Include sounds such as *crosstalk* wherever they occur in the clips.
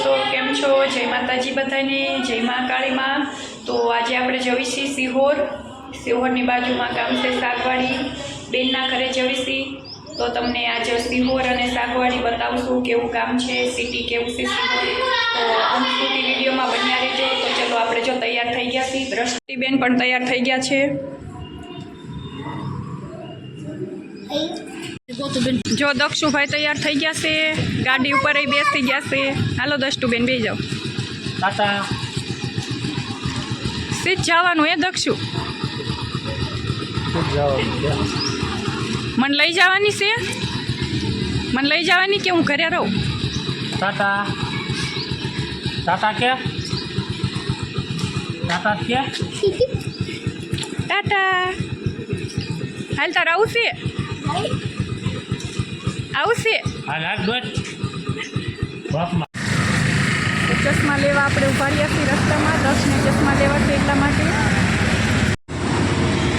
દોસ્તો કેમ છો? જય માતાજી બધાને, જય મા કાળીમાં તો આજે આપણે જવીશી સિહોર. સિહોરની બાજુમાં ગામ છે સાગવાડી. બેનના ઘરે જવીશી. તો તમને આજે સિહોર અને સાગવાડી બતાવશું કેવું ગામ છે સિટી કેવું છે સિહોર. તો અંત સુધી વિડીયોમાં બન્યા રહેજો. તો ચલો આપણે જો તૈયાર થઈ ગયા છીએ. દ્રષ્ટિબેન પણ તૈયાર થઈ ગયા છે. જો દક્ષુભાઈ તૈયાર થઈ ગયા છે ગાડી ઉપર ય બેસી ગયા છે. હાલો દક્ષુબેન બે જાઓ. ટાટા. સીધ જવાનું એ દક્ષુ? મને લઈ જવાની છે? મને લઈ જવાની કે હું ઘરે રહું? ટાટા. ટાટા કે? ટાટા કે? ટાટા. હાલ તાર આવશે આવશે ચશ્મા લેવા આપણે ઊભા રહ્યા છીએ રસ્તામાં. દક્ષને ચશ્મા લેવા છે એટલા માટે.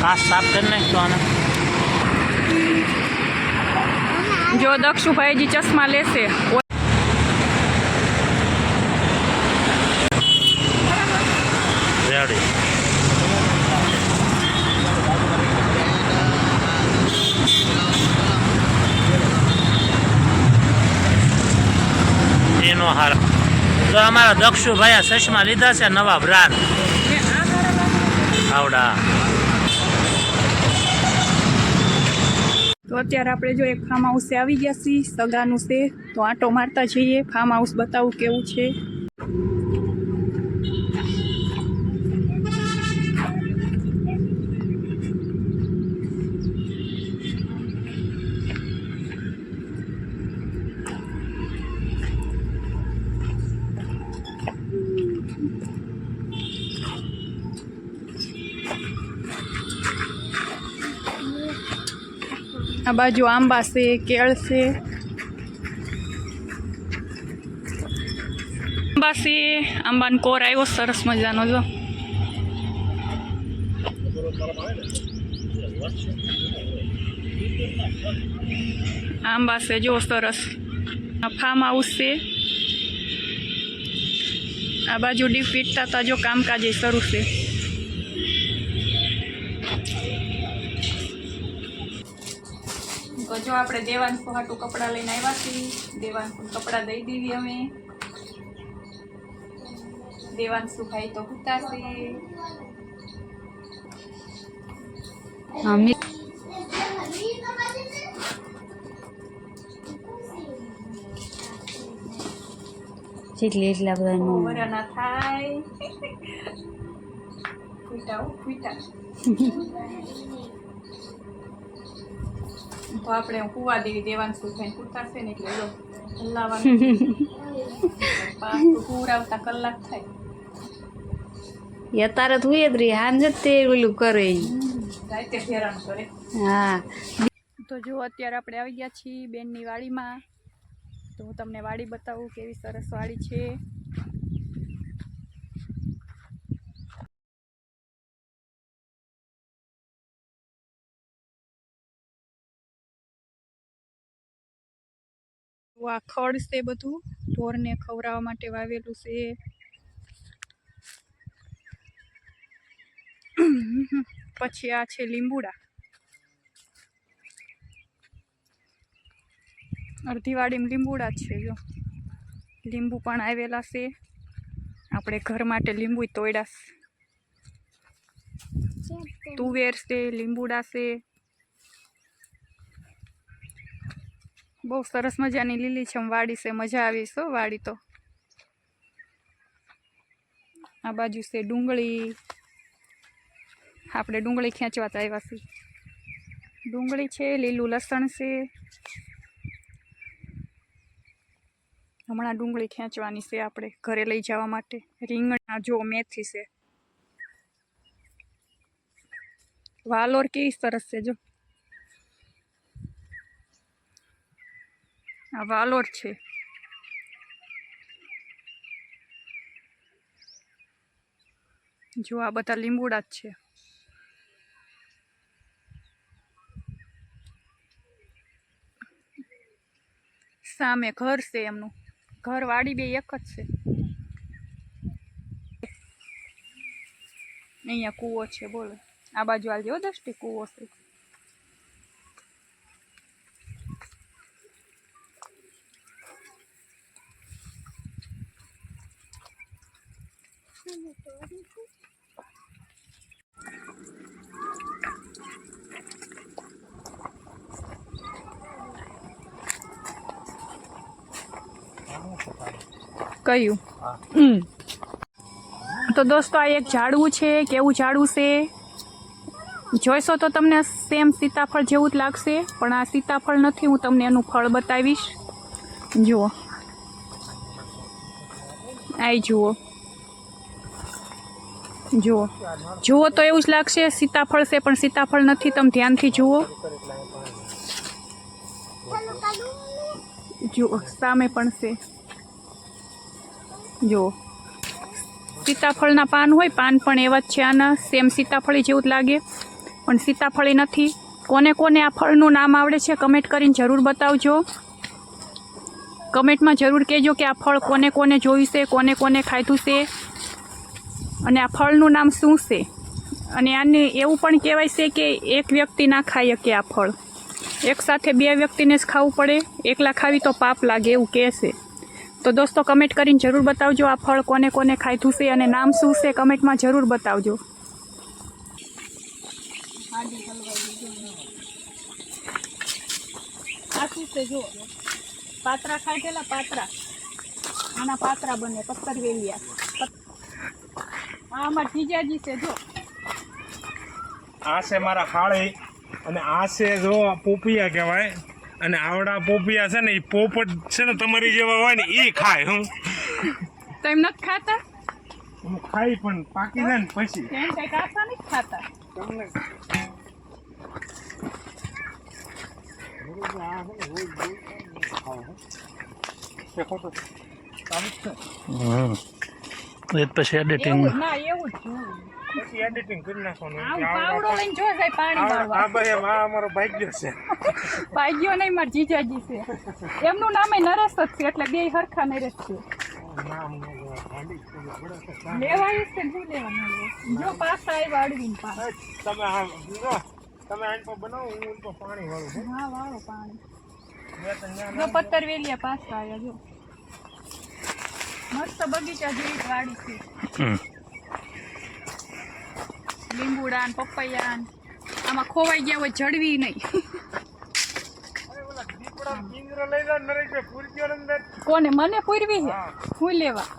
હા સાફ કરી નાખતો આને. જો દક્ષુભાઈજી ચશ્મા લેશે. તો અમારા દક્ષુભાઈ ચશ્મા લીધા છે, નવા બ્રાન્ડ. આવડા. તો અત્યારે આપણે જો એક ફાર્મ હાઉસે આવી ગયા છીએ, સગાનું છે, તો આંટો મારતા જઈએ. ફાર્મ હાઉસ બતાવું કેવું છે. આ બાજુ આંબા છે, કેળ છે. આંબા છે, આંબાનો કોર આવ્યો, સરસ મજાનો, જો. આંબા છે, જો, સરસ. ફાર્મ હાઉસ છે. આ બાજુ ડીપ વીટતા હતા જો કામકાજ શરૂ છે. જો આપણે દેવાંશુ હાટું કપડાં લઈને આવ્યા છીએ દેવાંશુ કપડાં દઈ દીધી અમે. દેવાંશુ ભાઈ તો ઉતારશે. જેટલી એટલા બધા નું વરાના થાય. *laughs* ફૂટા ફૂટા. તો આપણે કુવા દેવી દેવાંશુ પૂરતા છે ને એટલે *laughs* પાછું હુરાવતા કલાક થાય. અત્યારે તું એ જ રહી હાન જ તે ઓલું કરે. હા. તો જો અત્યારે આપણે આવી ગયા છીએ બેનની વાડીમાં. તો હું તમને વાડી બતાવું કેવી સરસ વાડી છે. આ ખડ છે બધું, ઢોરને ખવડાવવા માટે વાવેલું છે. પછી આ છે લીંબુડા. અડધી વાડીમાં લીંબુડા છે, જો. લીંબુ પણ આવેલા છે. આપણે ઘર માટે લીંબુ તોડ્યા તુવેર છે, લીંબુડા છે. બહુ સરસ મજાની લીલી છે વાડી છે, મજા આવી છે વાડી તો. આ બાજુ છે ડુંગળી. આપણે ડુંગળી ખેંચવા આવ્યા છીએ. ડુંગળી છે, લીલું લસણ છે. હમણાં ડુંગળી ખેંચવાની છે આપણે ઘરે લઈ જવા માટે. રીંગણા જો મેથી છે. વાલોર કેવી સરસ છે જો. આ વાલોર છે. જો આ બધા લીંબુડા જ છે. સામે ઘર છે એમનું. ઘર વાડી બે એક જ છે. અહીંયા કૂવો છે, બોલો. આ બાજુ હાલ જેવો કૂવો છે. કયું? તો દોસ્તો આ એક ઝાડવું છે કેવું ઝાડવું છે? જોઈશો તો તમને સેમ સીતાફળ જેવું જ લાગશે પણ આ સીતાફળ નથી હું તમને એનું ફળ બતાવીશ. જુઓ. આ જુઓ. જુઓ. જુઓ તો એવું જ લાગશે, સીતાફળ છે પણ સીતાફળ નથી, તમે ધ્યાનથી જુઓ. જુઓ, સામે પણ છે. જુઓ. સીતાફળના પાન હોય, પાન પણ એવા જ છે આના. સેમ સીતાફળી જેવું જ લાગે, પણ સીતાફળી નથી. કોને કોને આ ફળનું નામ આવડે છે, કમેન્ટ કરીને જરૂર બતાવજો. કમેન્ટમાં જરૂર કહેજો કે આ ફળ કોને કોને જોયું છે, કોને કોને ખાધું છે. અને આ ફળનું નામ શું છે? અને આને એવું પણ કહેવાય છે કે એક વ્યક્તિ ના ખાઈ શકે આ ફળ. એક સાથે બે વ્યક્તિને જ ખાવું પડે, એકલા ખાવી તો પાપ લાગે એવું કહે છે. તો દોસ્તો કમેન્ટ કરીને જરૂર બતાવજો આ ફળ કોને કોને ખાધું છે અને નામ શું છે કમેન્ટમાં જરૂર બતાવજો. આ શું છે જો પાત્રા ખાધેલા પાત્રા. આના પાત્રા બને, પથ્થર વેલિયા. આ અમારા જીજાજી છે જો. આ છે મારા હાળી અને આ છે જો પોપિયા કહેવાય. અને આવડા પોપિયા છે ને એ પોપટ છે ને તમારી જેવા હોય ને એ ખાય હું. તો એમ નથી ખાતા? હું ખાઈ પણ પાકી જાય ને પછી. એમ કઈ કાસા નથી ખાતા? તમને હમ. એ પછી એડિટિંગ એવું ના એવું જ. પછી એડિટિંગ કરી નાખવાનું. આમ કે આવડા પાવડો લઈને જો જાય પાણી વાળવા આ ભાઈ આ અમારો ભાગ્ય છે. *laughs* ભાગ્યો નહીં મારા જીજાજી છે. એમનું નામે નરેશ જ છે એટલે બે હરખા નરેશ છે. નામ લેવાય, છે, શું લેવાનું જો આવ્યા અડવીને પા તમે આ તમે આન પર બનાવો હું પર પાણી વાળું હા વાળો પાણી. મેં તો ન્યા જો પત્તર વેલિયા પાસ આવ્યા જો. મસ્ત બગીચા જેવી વાડી છે. લીંબુડા ને પપૈયા આમાં ખોવાઈ ગયા હોય જડવી નહીં. કોને મને પૂરવી છે? હું. લેવા?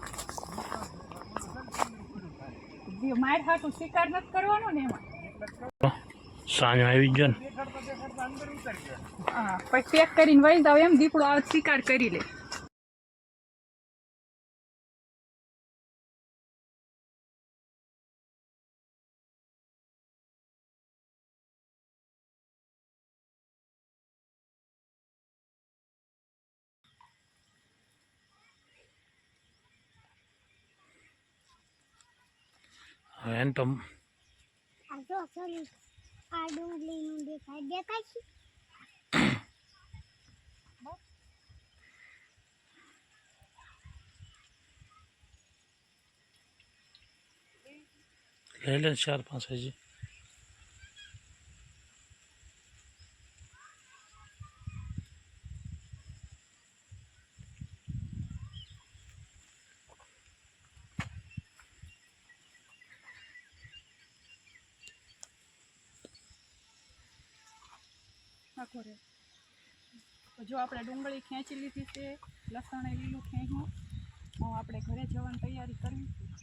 માર હાટું શિકાર નથી કરવાનો ને એમાં. સાંજ આવી ગયો ને. પછી પેક કરીને વળી જાવ એમ દીપડો આવે શિકાર કરી લે. એને તો લઈ લે ચાર પાંચ હજી આખો રહે જો આપણે ડુંગળી ખેંચી લીધી છે, લસણ એ લીલું ખેંચ્યું. આપણે ઘરે જવાની તૈયારી કરવી છે.